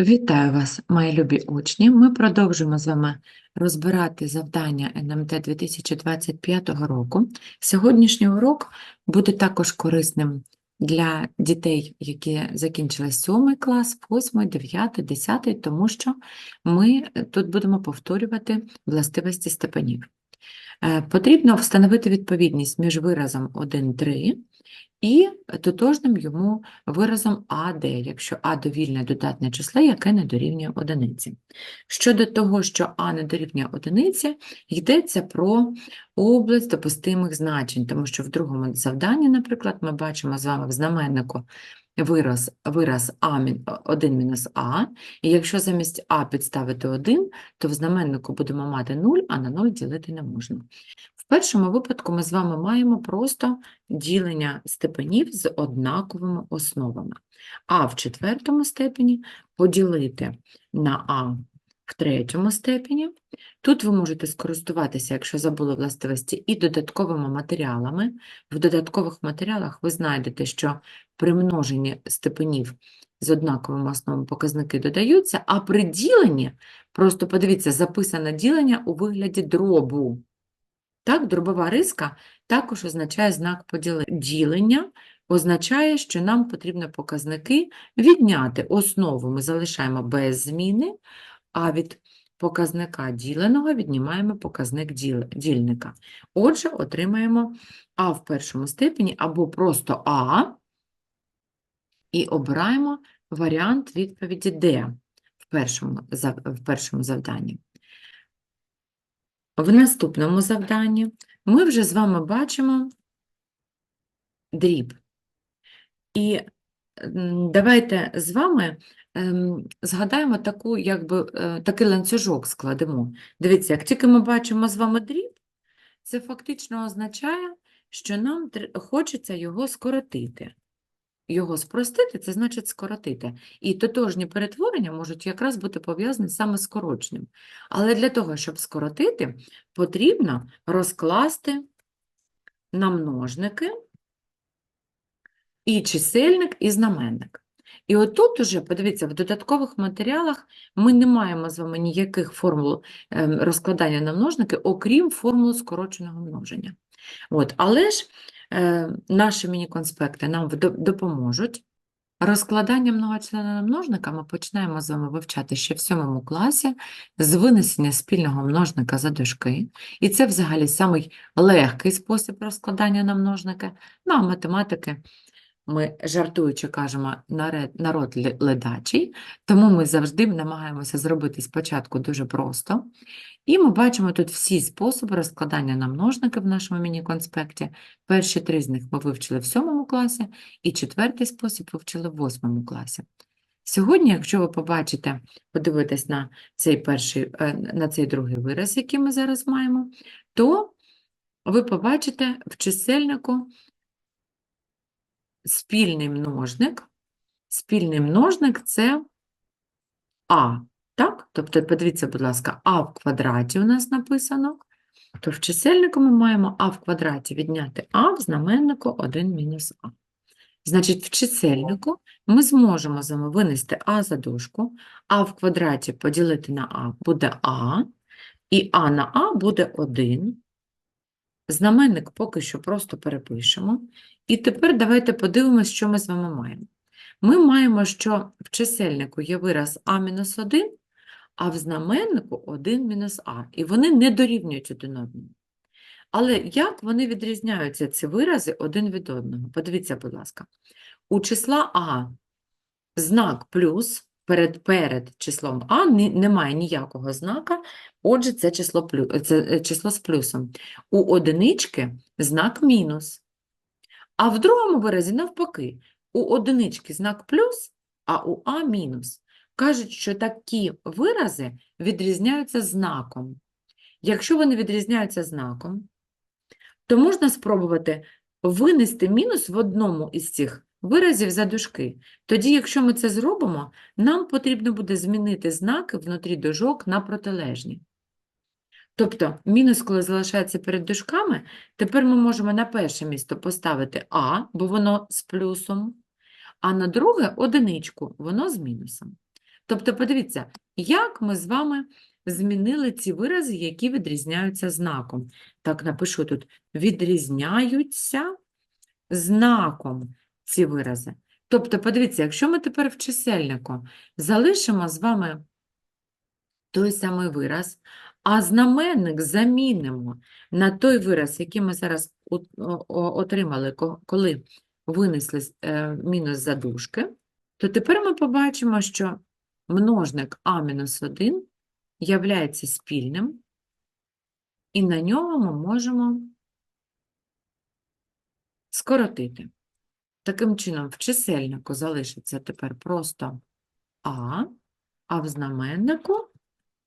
Вітаю вас, мої любі учні. Ми продовжуємо з вами розбирати завдання НМТ 2025 року. Сьогоднішній урок буде також корисним для дітей, які закінчили 7 клас, 8, 9, 10, тому що ми тут будемо повторювати властивості степенів. Е, Потрібно встановити відповідність між виразом 1, 3 і тотожним йому виразом АД, якщо А довільне додатне число, яке не дорівнює одиниці. Щодо того, що А не дорівнює одиниці, йдеться про область допустимих значень, тому що в другому завданні, наприклад, ми бачимо з вами в знаменнику вираз, вираз а, 1 мінус А, і якщо замість А підставити 1, то в знаменнику будемо мати 0, а на 0 ділити не можна. В першому випадку ми з вами маємо просто ділення степенів з однаковими основами. А в четвертому степені поділити на А в третьому степені. Тут ви можете скористуватися, якщо забули властивості, і додатковими матеріалами. В додаткових матеріалах ви знайдете, що при множенні степенів з однаковими основами показники додаються, а при діленні, просто подивіться, записане ділення у вигляді дробу. Так, дробова риска також означає знак поділення. Ділення означає, що нам потрібно показники відняти. Основу ми залишаємо без зміни, а від показника діленого віднімаємо показник дільника. Отже, отримаємо А в першому степені або просто А і обираємо варіант відповіді Д в першому, в першому завданні. В наступному завданні ми вже з вами бачимо дріб. І давайте з вами ем, згадаємо таку, якби, е, такий ланцюжок складемо. Дивіться, як тільки ми бачимо з вами дріб, це фактично означає, що нам хочеться його скоротити. Його спростити – це значить скоротити. І тотожні перетворення можуть якраз бути пов'язані саме з скороченням. Але для того, щоб скоротити, потрібно розкласти на множники і чисельник, і знаменник. І отут уже, подивіться, в додаткових матеріалах ми не маємо з вами ніяких формул ем, розкладання на множники, окрім формул скороченого множення. От, але ж наші міні-конспекти нам допоможуть. Розкладання многочлена на множника ми починаємо з вами вивчати ще в сьомому класі з винесення спільного множника за дужки. І це взагалі самий легкий спосіб розкладання на множники. Ну, а математики ми жартуючи кажемо народ ледачий, тому ми завжди намагаємося зробити спочатку дуже просто. І ми бачимо тут всі способи розкладання на множники в нашому міні-конспекті. Перші три з них ми вивчили в сьомому класі, і четвертий спосіб вивчили в восьмому класі. Сьогодні, якщо ви побачите, подивитесь на цей перший, е, на цей другий вираз, який ми зараз маємо, то ви побачите в чисельнику спільний множник. Спільний множник – це А, так? Тобто, подивіться, будь ласка, А в квадраті у нас написано, то в чисельнику ми маємо А в квадраті відняти А в знаменнику 1 мінус А. Значить, в чисельнику ми зможемо з вами винести А за дужку, А в квадраті поділити на А буде А, і А на А буде 1. Знаменник поки що просто перепишемо. І тепер давайте подивимося, що ми з вами маємо. Ми маємо, що в чисельнику є вираз А-1, а в знаменнику 1 мінус А. І вони не дорівнюють один одному. Але як вони відрізняються, ці вирази, один від одного? Подивіться, будь ласка. У числа А знак плюс перед, перед числом А немає ніякого знака, отже, це число, це е, число з плюсом. У одинички знак мінус. А в другому виразі навпаки, у одинички знак плюс, а у А мінус. Кажуть, що такі вирази відрізняються знаком. Якщо вони відрізняються знаком, то можна спробувати винести мінус в одному із цих виразів за дужки. Тоді, якщо ми це зробимо, нам потрібно буде змінити знаки внутрі дужок на протилежні. Тобто мінус, коли залишається перед дужками, тепер ми можемо на перше місто поставити А, бо воно з плюсом, а на друге одиничку, воно з мінусом. Тобто, подивіться, як ми з вами змінили ці вирази, які відрізняються знаком. Так, напишу тут відрізняються знаком ці вирази. Тобто, подивіться, якщо ми тепер в чисельнику залишимо з вами той самий вираз, а знаменник замінимо на той вираз, який ми зараз отримали, коли винесли е, мінус задушки, то тепер ми побачимо, що множник а-1 являється спільним, і на нього ми можемо скоротити. Таким чином, в чисельнику залишиться тепер просто а, а в знаменнику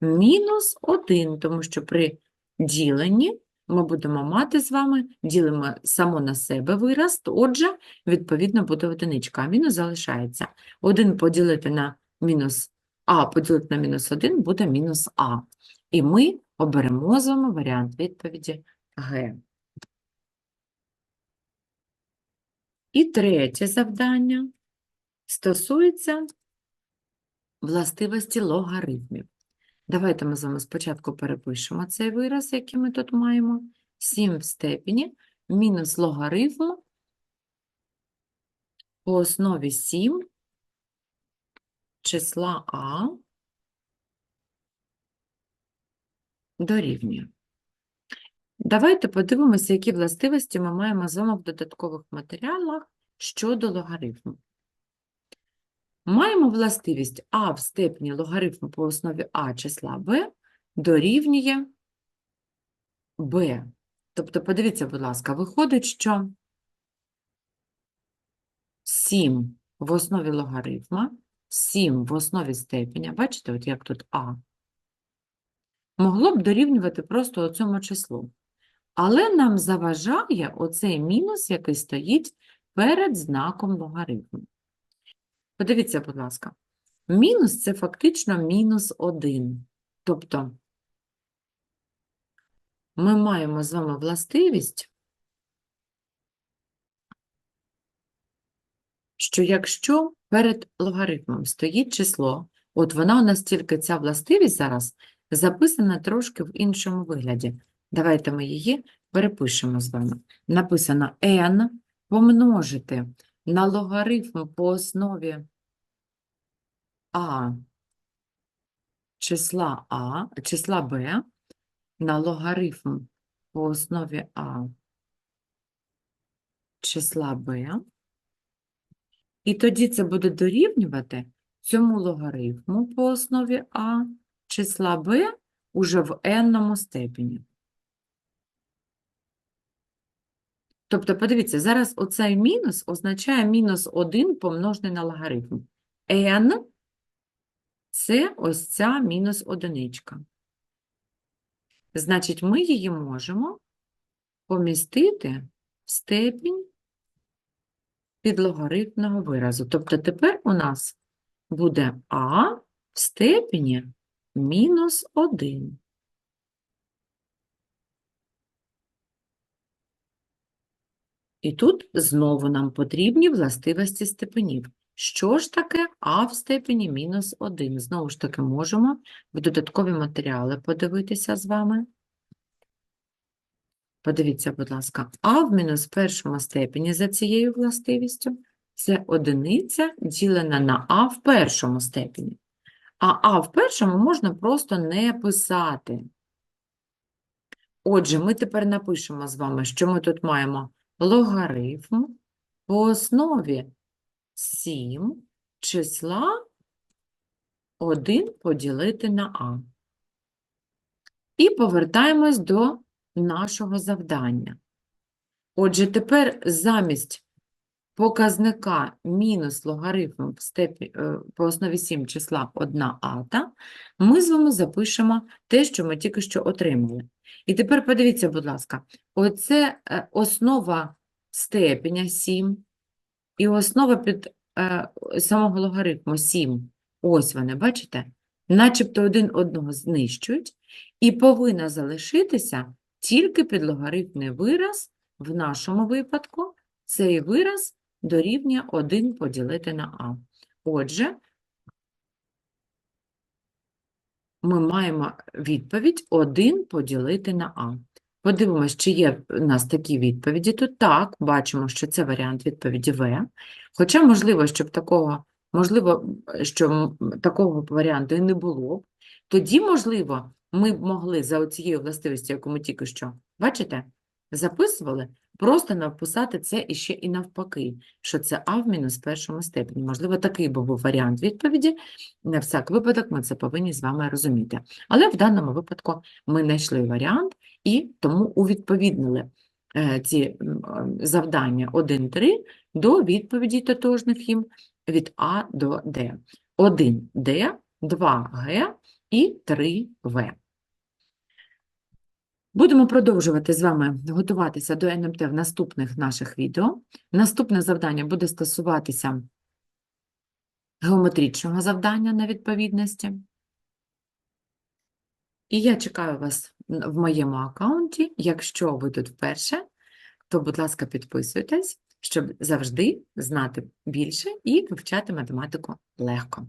мінус 1, тому що при діленні ми будемо мати з вами, ділимо само на себе вираз, отже, відповідно буде одиничка, а мінус залишається. 1 поділити на мінус а поділити на мінус 1 буде мінус а. І ми оберемо з вами варіант відповіді Г. І третє завдання стосується властивості логарифмів. Давайте ми з вами спочатку перепишемо цей вираз, який ми тут маємо. 7 в степені мінус логарифм по основі 7 числа А дорівнює. Давайте подивимося, які властивості ми маємо з вами в додаткових матеріалах щодо логарифму. Маємо властивість а в степені логарифму по основі а числа b дорівнює b. Тобто, подивіться, будь ласка, виходить, що 7 в основі логарифма, 7 в основі степеня, бачите, от як тут а, могло б дорівнювати просто цьому числу. Але нам заважає оцей мінус, який стоїть перед знаком логарифму. Подивіться, будь ласка, мінус – це фактично мінус 1. Тобто ми маємо з вами властивість, що якщо перед логарифмом стоїть число, от вона у нас тільки ця властивість зараз записана трошки в іншому вигляді. Давайте ми її перепишемо з вами. Написано n помножити на логарифм по основі а числа а, числа b на логарифм по основі а числа b. І тоді це буде дорівнювати цьому логарифму по основі а числа b уже в n степені. Тобто, подивіться, зараз оцей мінус означає мінус 1 помножений на логарифм. n – це ось ця мінус одиничка. Значить, ми її можемо помістити в степінь підлогарифмного виразу. Тобто тепер у нас буде а в степені мінус 1. І тут знову нам потрібні властивості степенів. Що ж таке а в степені мінус 1? Знову ж таки, можемо в додаткові матеріали подивитися з вами. Подивіться, будь ласка, а в мінус першому степені за цією властивістю це одиниця ділена на а в першому степені. А а в першому можна просто не писати. Отже, ми тепер напишемо з вами, що ми тут маємо логарифм по основі 7 числа 1 поділити на а. І повертаємось до нашого завдання. Отже, тепер замість показника мінус логарифм в степі, е, по основі 7 числа 1 ата, ми з вами запишемо те, що ми тільки що отримали. І тепер подивіться, будь ласка, оце е, основа степеня 7 і основа під е, самого логарифму 7. Ось вони, бачите? Начебто один одного знищують, і повинна залишитися тільки підлогарифмний вираз, в нашому випадку цей вираз дорівнює 1 поділити на а. Отже, ми маємо відповідь 1 поділити на А. Подивимось, чи є в нас такі відповіді тут. Так, бачимо, що це варіант відповіді В. Хоча, можливо, щоб такого, можливо, що такого варіанту і не було б. Тоді, можливо, ми б могли за оцією властивістю, яку ми тільки що, бачите, записували, просто написати це іще і навпаки, що це А в мінус першому степені. Можливо, такий був варіант відповіді. На всяк випадок ми це повинні з вами розуміти. Але в даному випадку ми знайшли варіант і тому увідповіднили е, ці е, завдання 1-3 до відповіді тотожних їм від А до Д. 1D, 2Г і 3В. Будемо продовжувати з вами готуватися до НМТ в наступних наших відео. Наступне завдання буде стосуватися геометричного завдання на відповідності. І я чекаю вас в моєму аккаунті. Якщо ви тут вперше, то, будь ласка, підписуйтесь, щоб завжди знати більше і вивчати математику легко.